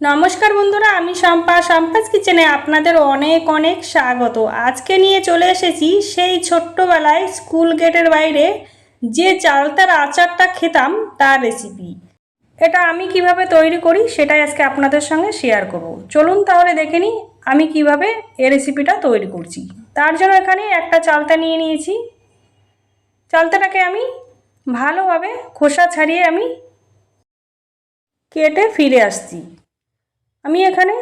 নমস্কার বন্ধুরা, আমি শম্পা। শম্পাস কিচেনে আপনাদের অনেক অনেক স্বাগত। আজকে নিয়ে চলে এসেছি সেই ছোট্টবেলায় স্কুল গেটের বাইরে যে চালতার আচারটা খেতাম তার রেসিপি। এটা আমি কীভাবে তৈরি করি সেটাই আজকে আপনাদের সঙ্গে শেয়ার করব। চলুন তাহলে দেখে নিই আমি কীভাবে এ রেসিপিটা তৈরি করছি। তার জন্য এখানে একটা চালতা নিয়ে নিয়েছি। চালতাটাকে আমি ভালোভাবে খোসা ছাড়িয়ে আমি কেটে ফিরে আসছি। আমি এখানে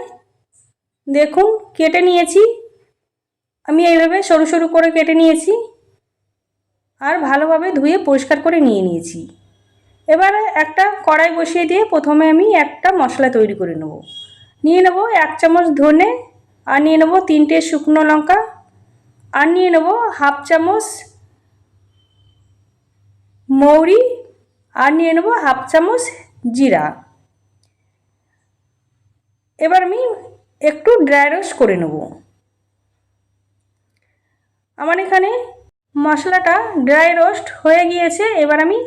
দেখুন, কেটে নিয়েছি। আমি এইভাবে সরু সরু করে কেটে নিয়েছি আর ভালোভাবে ধুয়ে পরিষ্কার করে নিয়ে নিয়েছি। এবারে একটা কড়াই বসিয়ে দিয়ে প্রথমে আমি একটা মশলা তৈরি করে নেব। নিয়ে নেব এক চামচ ধনে আর নিয়ে নেব তিনটে শুকনো লঙ্কা আর নিয়ে নেব হাফ চামচ মৌরি আর নিয়ে নেব হাফ চামচ জিরা। এবার আমি একটু ড্রাই রোস্ট করে নেব। আমার এখানে মশলাটা ড্রাই রোস্ট হয়ে গিয়েছে, এবার আমি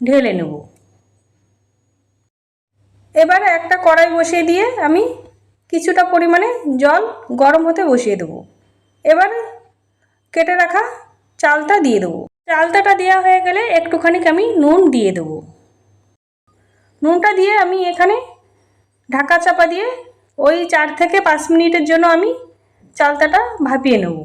ঢেলে নেব। এবার একটা কড়াই বসিয়ে দিয়ে আমি কিছুটা পরিমাণে জল গরম হতে বসিয়ে দেবো। এবার কেটে রাখা চালটা দিয়ে দেবো। চালতাটা দেওয়া হয়ে গেলে একটুখানি আমি নুন দিয়ে দেবো। নুনটা দিয়ে আমি এখানে ঢাকা চাপা দিয়ে ওই চার থেকে পাঁচ মিনিটের জন্য আমি চালতাটা ভাপিয়ে নেব।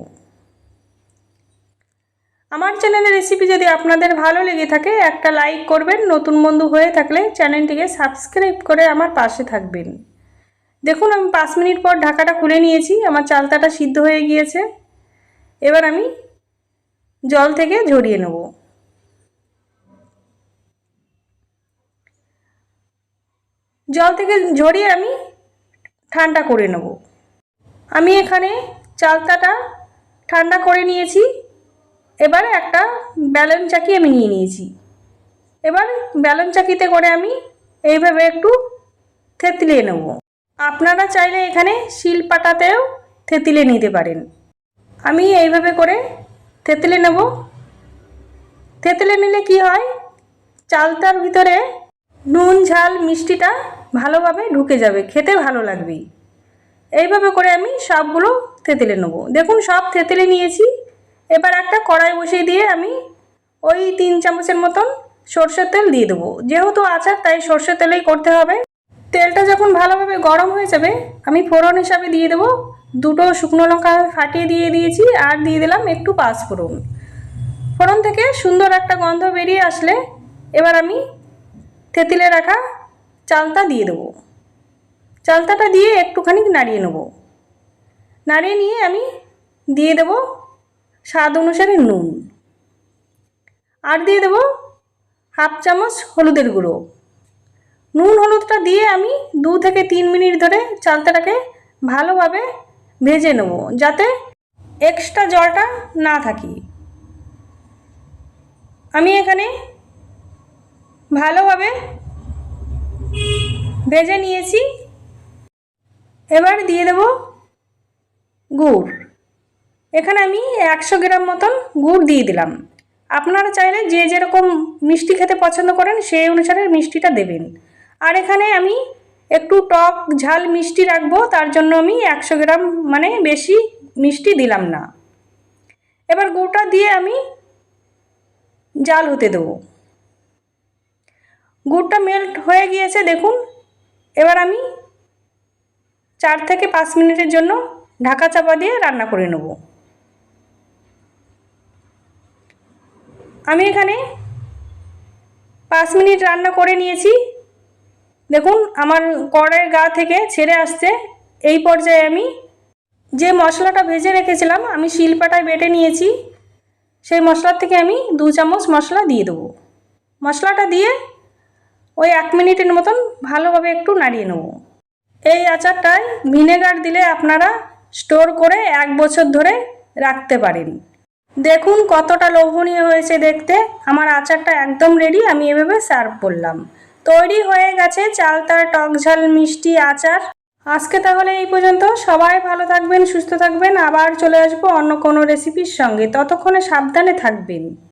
আমার চ্যানেলের রেসিপি যদি আপনাদের ভালো লেগে থাকে, একটা লাইক করবেন। নতুন বন্ধু হয়ে থাকলে চ্যানেলটিকে সাবস্ক্রাইব করে আমার পাশে থাকবেন। দেখুন, আমি পাঁচ মিনিট পর ঢাকাটা খুলে নিয়েছি। আমার চালতাটা সিদ্ধ হয়ে গিয়েছে। এবার আমি জল থেকে ঝরিয়ে নেব। জল থেকে ঝরিয়ে আমি ঠান্ডা করে নেব। আমি এখানে চালতাটা ঠান্ডা করে নিয়েছি। এবার একটা ব্যালন চাকি আমি নিয়ে নিয়েছি। এবার ব্যালন চাকিতে করে আমি এইভাবে একটু থেতলিয়ে নেব। আপনারা চাইলে এখানে শিল পাটাতেও থেতলে নিতে পারেন। আমি এইভাবে করে থেতলে নেব। থেতলে নিলে কি হয়? চালতার ভিতরে নুন, ঝাল, মিষ্টিটা ভালোভাবে ঢুকে যাবে, খেতে ভালো লাগবে। এইভাবে করে আমি সবগুলো থেতলে নেব। দেখুন, সব থেতলে নিয়েছি। এবার একটা কড়াই বসিয়ে দিয়ে আমি ওই তিন চামচের মতন সর্ষের তেল দিয়ে দেবো। যেহেতু আচার, তাই সর্ষের তেলেই করতে হবে। তেলটা যখন ভালোভাবে গরম হয়ে যাবে, আমি ফোড়ন হিসাবে দিয়ে দেবো। দুটো শুকনো লঙ্কা ফাটিয়ে দিয়ে দিয়েছি আর দিয়ে দিলাম একটু পাঁচ ফোড়ন। ফোড়ন থেকে সুন্দর একটা গন্ধ বেরিয়ে আসলে এবার আমি তেঁতুলে রাখা চালটা দিয়ে দেবো। চালতাটা দিয়ে একটুখানি নাড়িয়ে নেব। নাড়িয়ে নিয়ে আমি দিয়ে দেব স্বাদ অনুসারে নুন। আর দিয়ে দেব হাফ চামচ হলুদের গুঁড়ো। নুন হলুদটা দিয়ে আমি দু থেকে তিন মিনিট ধরে চালতাটাকে ভালোভাবে ভেজে নেব যাতে এক্সট্রা জলটা না থাকে। আমি এখানে ভালোভাবে ভেজে নিয়েছি। এবার দিয়ে দেব গুড়। এখানে আমি একশো গ্রাম মতন গুড় দিয়ে দিলাম। আপনারা চাইলে যে যেরকম মিষ্টি খেতে পছন্দ করেন, সেই অনুসারে মিষ্টিটা দেবেন। আর এখানে আমি একটু টক ঝাল মিষ্টি রাখব, তার জন্য আমি একশো গ্রাম মানে বেশি মিষ্টি দিলাম না। এবার গুড়টা দিয়ে আমি জাল হতে দেবো। গুড়টা মেল্ট হয়ে গিয়েছে, দেখুন। এবার আমি চার থেকে পাঁচ মিনিটের জন্য ঢাকা চাপা দিয়ে রান্না করে নেব। আমি এখানে পাঁচ মিনিট রান্না করে নিয়েছি। দেখুন, আমার কড়াইয়ের গা থেকে ছেড়ে আসছে। এই পর্যায়ে আমি যে মশলাটা ভেজে রেখেছিলাম, আমি শিলপাটায় বেটে নিয়েছি। সেই মশলার থেকে আমি দু চামচ মশলা দিয়ে দেবো। মশলাটা দিয়ে ওই এক মিনিটের মতন ভালোভাবে একটু নাড়িয়ে নেব। এই আচারটায় ভিনেগার দিলে আপনারা স্টোর করে এক বছর ধরে রাখতে পারেন। দেখুন কতটা লোভনীয় হয়েছে দেখতে। আমার আচারটা একদম রেডি আমি এভাবে সার্ভ করলাম। তৈরি হয়ে গেছে চালতার টক ঝাল মিষ্টি আচার। আজকে তাহলে এই পর্যন্ত। সবাই ভালো থাকবেন, সুস্থ থাকবেন। আবার চলে আসব অন্য কোনো রেসিপির সঙ্গে। ততক্ষণে সাবধানে থাকবেন।